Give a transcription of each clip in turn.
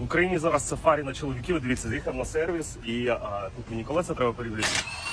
В Україні зараз сафарі на чоловіків. Дивіться, заїхав на сервіс, і а, тут мені колеса треба перевірити.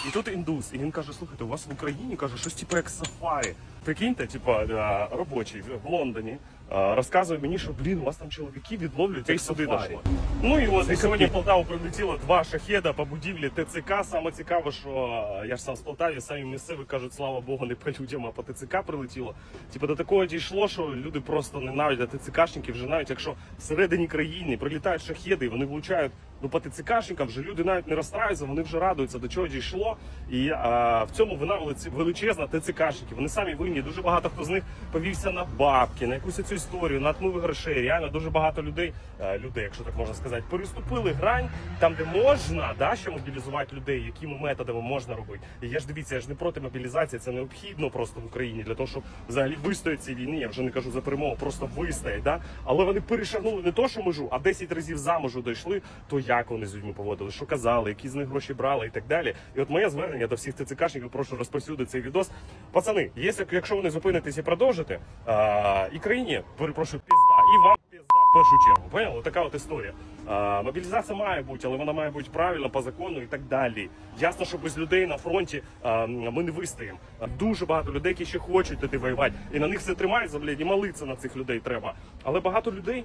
І тут індус, і він каже: слухайте, у вас в Україні каже, щось типу як сафарі. Прикиньте, типу, а, робочий в Лондоні. Розказує мені, що блін, у вас там чоловіки відловлюють і сюди дійшло. Ну і от сьогодні в Полтаву прилетіло два шахеда по будівлі ТЦК. Саме цікаве, що я ж сам з Полтаві, самі місцеві кажуть, слава Богу, не по людям, а по ТЦК прилетіло. Типу до такого дійшло, що люди просто ненавидять ТЦКшників, вже навіть якщо всередині країни прилітають шахеди, і вони влучають ну по ТЦКшникам, вже люди навіть не розстраюються, вони вже радуються, до чого дійшло. І а, в цьому вина величезна ТЦКшників. Вони самі винні. Дуже багато хто з них повівся на бабки, на якусь цю історію, на отмиви грошей. Реально дуже багато людей, е, людей, якщо так можна сказати, переступили грань там, де можна, да, ще мобілізувати людей, якими методами можна робити. І я ж дивіться, я ж не проти мобілізації, це необхідно просто в Україні для того, щоб взагалі вистояти цій війні. Я вже не кажу за перемогу, просто вистоять. Да? Але вони перешагнули не то, що межу, а 10 разів за межу дійшли. То як вони з людьми поводили, що казали, які з них гроші брали і так далі. І от моє звернення до всіх ТЦКшників, прошу розповсюдити цей відос. Пацани, якщо, якщо ви не і продовжите, а, і країні, перепрошую, пізда, і вам пізда в першу чергу. Поняли? Така от історія. А, мобілізація має бути, але вона має бути правильно по закону і так далі. Ясно, що без людей на фронті а, ми не вистоїмо. Дуже багато людей, які ще хочуть туди воювати, і на них все тримається, блядь, і молитися на цих людей треба. Але багато людей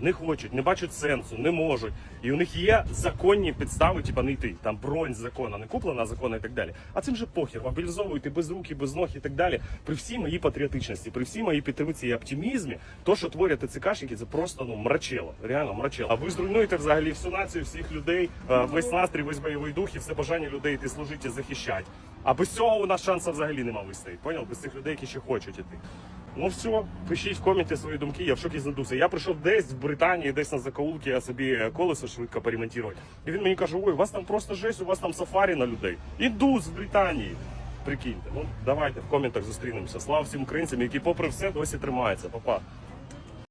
не хочуть, не бачать сенсу, не можуть. І у них є законні підстави, типа не йти. Там бронь закона, не куплена закона і так далі. А цим же похер, мобілізовуйте без руки, без ног і так далі. При всій моїй патріотичності, при всій моїй підтримці і оптимізмі, то, що творять ТЦКшники, це просто ну мрачело. Реально мрачело. А ви зруйнуєте взагалі всю націю, всіх людей, е, весь настрій, весь бойовий дух і все бажання людей йти служити і захищати. А без цього у нас шансу взагалі нема вистоїти. Поняв? Без цих людей, які ще хочуть іти. Ну все, пишіть в коменті свої думки, я в шокі здадуся. Я прийшов десь в Британії, десь на закоулки, я собі колесо швидко поремонтувати. І він мені каже, ой, у вас там просто жесть, у вас там сафарі на людей. Іду з Британії. Прикиньте, ну давайте в коментах зустрінемося. Слава всім українцям, які попри все досі тримаються. Па-па.